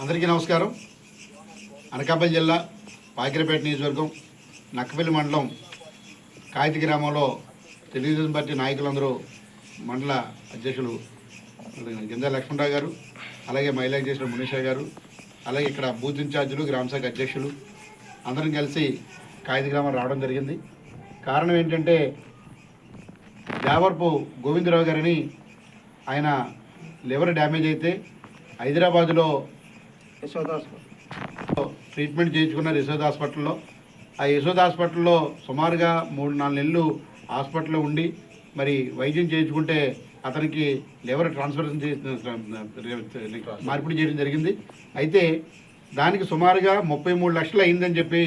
అందరికీ నమస్కారం. అనకాపల్లి జిల్లా పాకిరపేట నియోజకవర్గం నక్కపల్లి మండలం కాగిత గ్రామంలో తెలుగుదేశం పార్టీ నాయకులందరూ మండల అధ్యక్షులు గింజా లక్ష్మణరావు గారు అలాగే మహిళా అధ్యక్షులు మునీషా గారు అలాగే ఇక్కడ బూత్ ఇన్ఛార్జీలు గ్రామశాఖ అధ్యక్షులు అందరం కలిసి కాగిత గ్రామం రావడం జరిగింది. కారణం ఏంటంటే దేవరపు గోవిందరావు గారిని ఆయన లివర్ డ్యామేజ్ అయితే హైదరాబాదులో ట్రీట్మెంట్ చేయించుకున్నారు యశోద హాస్పిటల్లో. ఆ యశోద హాస్పిటల్లో సుమారుగా మూడు నాలుగు నెలలు హాస్పిటల్లో ఉండి మరి వైద్యం చేయించుకుంటే అతనికి లివర్ ట్రాన్స్ఫర్ మార్పిడి చేయడం జరిగింది. అయితే దానికి సుమారుగా ముప్పై మూడు లక్షలు అయిందని చెప్పి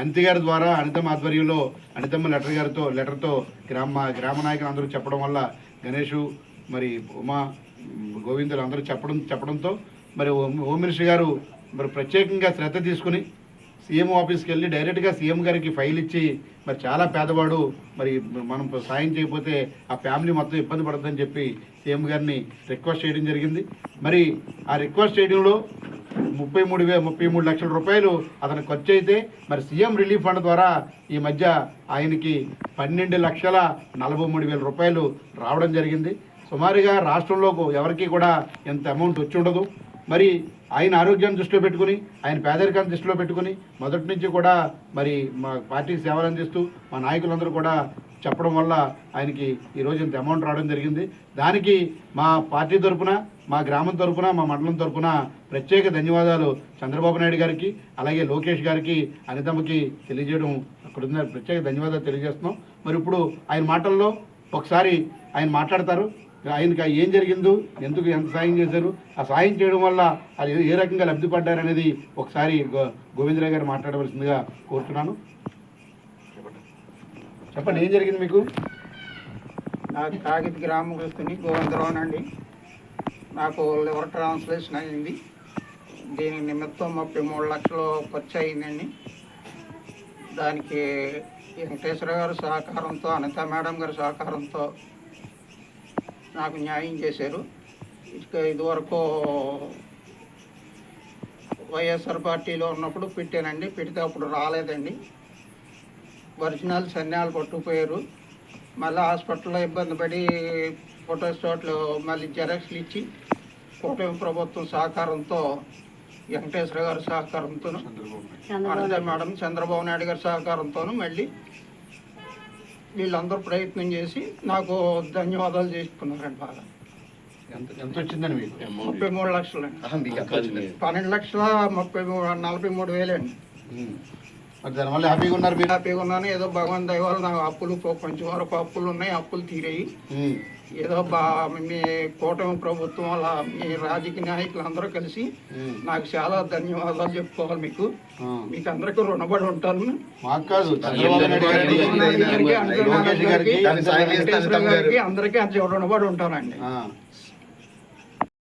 అనిత గారి ద్వారా అనితమ్మ ఆధ్వర్యంలో అనితమ్మ లెటర్ గారితో లెటర్తో గ్రామ గ్రామ నాయకులు అందరూ చెప్పడం వల్ల గణేషు మరి ఉమా గోవిందులు అందరూ చెప్పడం చెప్పడంతో మరి హోమ్ మినిస్టర్ గారు మరి ప్రత్యేకంగా శ్రద్ధ తీసుకుని సీఎం ఆఫీస్కి వెళ్ళి డైరెక్ట్గా సీఎం గారికి ఫైల్ ఇచ్చి మరి చాలా పేదవాడు మరి మనం సాయం చేయకపోతే ఆ ఫ్యామిలీ మొత్తం ఇబ్బంది పడుతుందని చెప్పి సీఎం గారిని రిక్వెస్ట్ చేయడం జరిగింది. మరి ఆ రిక్వెస్ట్ చేయడంలో ముప్పై మూడు వే ముప్పై మూడు లక్షల రూపాయలు అతను ఖర్చు అయితే మరి సీఎం రిలీఫ్ ఫండ్ ద్వారా ఈ మధ్య ఆయనకి పన్నెండు లక్షల నలభై మూడు వేల రూపాయలు రావడం జరిగింది. సుమారుగా రాష్ట్రంలో ఎవరికి కూడా ఎంత అమౌంట్ వచ్చి ఉండదు. మరి ఆయన ఆరోగ్యాన్ని దృష్టిలో పెట్టుకుని ఆయన పేదరికాన్ని దృష్టిలో పెట్టుకుని మొదటి నుంచి కూడా మరి మా పార్టీకి సేవలు అందిస్తూ మా నాయకులందరూ కూడా చెప్పడం వల్ల ఆయనకి ఈరోజు ఇంత అమౌంట్ రావడం జరిగింది. దానికి మా పార్టీ తరపున మా గ్రామం తరపున మా మండలం తరపున ప్రత్యేక ధన్యవాదాలు చంద్రబాబు నాయుడు గారికి అలాగే లోకేష్ గారికి అనితమ్మకి తెలియజేయడం కృతజ్ఞ ఉన్న ప్రత్యేక ధన్యవాదాలు తెలియజేస్తున్నాం. మరి ఇప్పుడు ఆయన మాటల్లో ఒకసారి ఆయన మాట్లాడతారు. ఆయనకి ఏం జరిగిందో ఎందుకు ఎంత సాయం చేశారు ఆ సాయం చేయడం వల్ల అది ఏ రకంగా లబ్ధి పడ్డారనేది ఒకసారి గో గోవిందరావు గారు మాట్లాడవలసిందిగా కోరుతున్నాను. చెప్పండి ఏం జరిగింది మీకు? నాకు కాగిత గ్రామస్తుని గోవిందరావు అండి నాకు లివర్ ట్రాన్స్లేషన్ అయింది. దీని నిమిత్తం ముప్పై మూడు లక్షలు ఖర్చు అయిందండి. దానికి వెంకటేశ్వర గారి సహకారంతో అనిత మేడం గారి సహకారంతో నాకు న్యాయం చేశారు. ఇక ఇదివరకు వైఎస్ఆర్ పార్టీలో ఉన్నప్పుడు పెట్టానండి. పెడితే అప్పుడు రాలేదండి. ఒరిజినల్ సన్యాలు పట్టుకుపోయారు. మళ్ళీ హాస్పిటల్లో ఇబ్బంది పడి ఫోటో స్టాట్లు మళ్ళీ జెరాక్స్లు ఇచ్చి కూటమి ప్రభుత్వం సహకారంతో వెంకటేశ్వర గారి సహకారంతో అనిత మేడం చంద్రబాబు నాయుడు గారి సహకారంతోనూ మళ్ళీ వీళ్ళందరూ ప్రయత్నం చేసి నాకు ధన్యవాదాలు చేసుకున్నారండి బాగా. ఎంత మీకు? ముప్పై మూడు లక్షలు అండి పన్నెండు లక్షల ముప్పై మూడు నలభై మూడు వేలండి. దానివల్ల హ్యాపీగా ఉన్నారు మీరు హ్యాపీగా ఉన్నాను ఏదో భగవాన్ దయ వల్ల నాకు అప్పులు కొంచెం వరకు అప్పులు ఉన్నాయి అప్పులు తీరాయి. ఏదో బా మీ కూటమి ప్రభుత్వం వల్ల మీ రాజకీయ నాయకులు అందరూ కలిసి. నాకు చాలా ధన్యవాదాలు చెప్పుకోవాలి మీకు. మీకు అందరికీ రుణపడి ఉంటాను అందరికీ, రుణపడి ఉంటానండి ఆ.